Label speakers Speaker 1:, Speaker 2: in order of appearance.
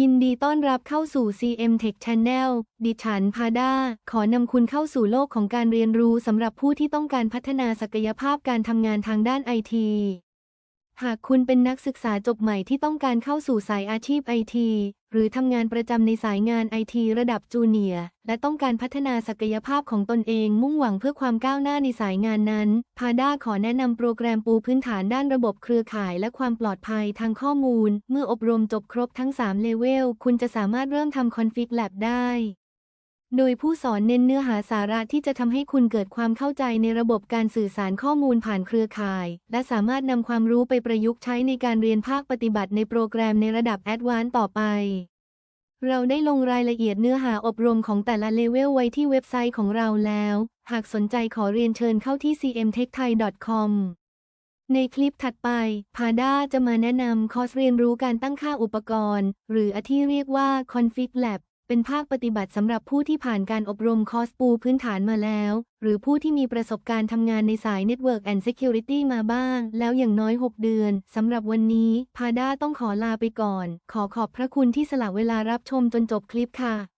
Speaker 1: ยินดีต้อนรับเข้าสู่ CM Tech Channel ดิฉันพาดาขอนำคุณเข้าสู่โลกของการเรียนรู้สำหรับผู้ที่ต้องการพัฒนาศักยภาพการทำงานทางด้านไอที หากคุณเป็นนักศึกษาจบใหม่ที่ต้องการเข้าสู่สายอาชีพไอที หรือทำงานประจำในสายงานไอทีระดับจูเนียร์และต้องการพัฒนาศักยภาพของตนเองมุ่งหวังเพื่อความก้าวหน้าในสายงานนั้น พาด้าขอแนะนำโปรแกรมปูพื้นฐานด้านระบบเครือข่ายและความปลอดภัยทางข้อมูล เมื่ออบรมจบครบทั้ง 3 เลเวล คุณจะสามารถเริ่มทำคอนฟิกแลบได้ โดยผู้สอนเน้นเนื้อหาสาระที่จะทำให้คุณเกิดความเข้าใจในระบบการสื่อสารข้อมูลผ่านเครือข่าย และสามารถนำความรู้ไปประยุกต์ใช้ในการเรียนภาคปฏิบัติในโปรแกรมในระดับแอดวานซ์ต่อไป เราได้ลงรายละเอียดเนื้อหาอบรมของแต่ละเลเวลไว้ที่เว็บไซต์ของเราแล้ว หากสนใจขอเรียนเชิญเข้าที่ cmtechthai.com ในคลิปถัดไป พาด้าจะมาแนะนำคอร์สเรียนรู้การตั้งค่าอุปกรณ์ หรือที่เรียกว่า Config Lab เป็นภาคปฏิบัติสำหรับผู้ที่ผ่านการอบรมคอร์สปูพื้นฐานมาแล้ว หรือผู้ที่มีประสบการณ์ทำงานในสาย Network and Security มาบ้าง แล้วอย่างน้อย 6 เดือน สำหรับวันนี้ พาด้าต้องขอลาไปก่อน ขอขอบพระคุณที่สละเวลารับชมจนจบคลิปค่ะ